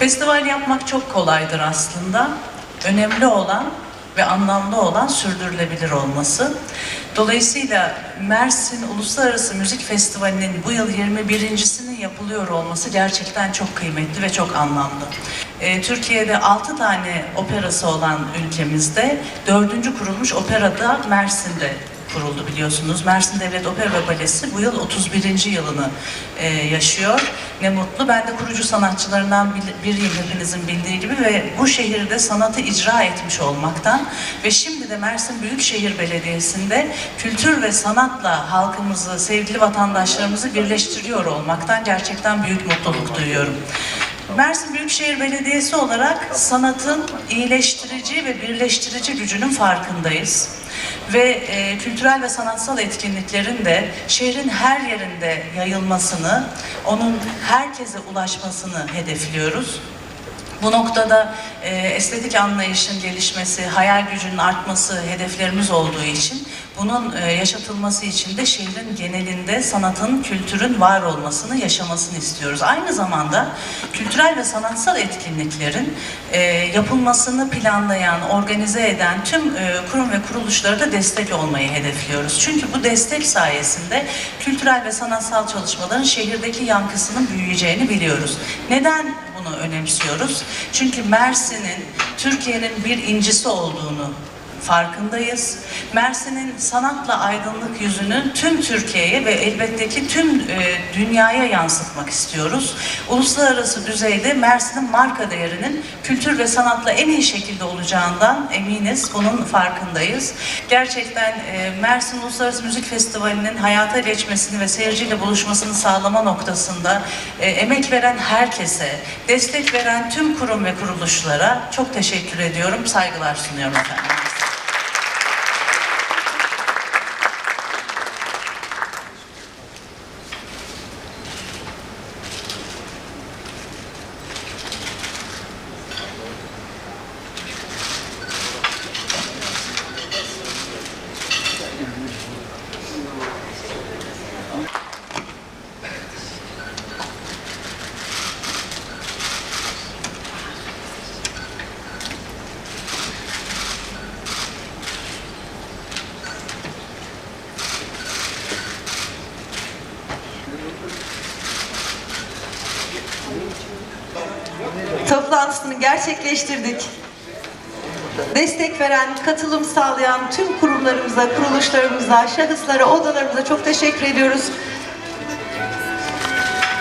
Festival yapmak çok kolaydır aslında. Önemli olan ve anlamlı olan sürdürülebilir olması. Dolayısıyla Mersin Uluslararası Müzik Festivali'nin bu yıl 21.sinin yapılıyor olması gerçekten çok kıymetli ve çok anlamlı. Ee, Türkiye'de 6 tane operası olan ülkemizde dördüncü kurulmuş opera da Mersin'de kuruldu biliyorsunuz. Mersin Devlet Opera ve Balesi bu yıl 31. yılını e, yaşıyor. Ne mutlu. Ben de kurucu sanatçılarından bir- biriyim hepinizin bildiği gibi ve bu şehirde sanatı icra etmiş olmaktan ve şimdi de Mersin Büyükşehir Belediyesi'nde kültür ve sanatla halkımızı, sevgili vatandaşlarımızı birleştiriyor olmaktan gerçekten büyük mutluluk duyuyorum. Mersin Büyükşehir Belediyesi olarak sanatın iyileştirici ve birleştirici gücünün farkındayız. Ve e, kültürel ve sanatsal etkinliklerin de şehrin her yerinde yayılmasını, onun herkese ulaşmasını hedefliyoruz. Bu noktada e, estetik anlayışın gelişmesi, hayal gücünün artması hedeflerimiz olduğu için bunun e, yaşatılması için de şehrin genelinde sanatın, kültürün var olmasını, yaşamasını istiyoruz. Aynı zamanda kültürel ve sanatsal etkinliklerin e, yapılmasını planlayan, organize eden tüm e, kurum ve kuruluşlara da destek olmayı hedefliyoruz. Çünkü bu destek sayesinde kültürel ve sanatsal çalışmaların şehirdeki yankısının büyüyeceğini biliyoruz. Neden bunu önemsiyoruz? Çünkü Mersin'in Türkiye'nin bir incisi olduğunu farkındayız. Mersin'in sanatla aydınlık yüzünü tüm Türkiye'ye ve elbette ki tüm e, dünyaya yansıtmak istiyoruz. Uluslararası düzeyde Mersin'in marka değerinin kültür ve sanatla en iyi şekilde olacağından eminiz. Bunun farkındayız. Gerçekten e, Mersin Uluslararası Müzik Festivali'nin hayata geçmesini ve seyirciyle buluşmasını sağlama noktasında e, emek veren herkese, destek veren tüm kurum ve kuruluşlara çok teşekkür ediyorum. Saygılar sunuyorum efendim. Toplantısını gerçekleştirdik. Destek veren, katılım sağlayan tüm kurumlarımıza, kuruluşlarımıza, şahıslara, odalarımıza çok teşekkür ediyoruz.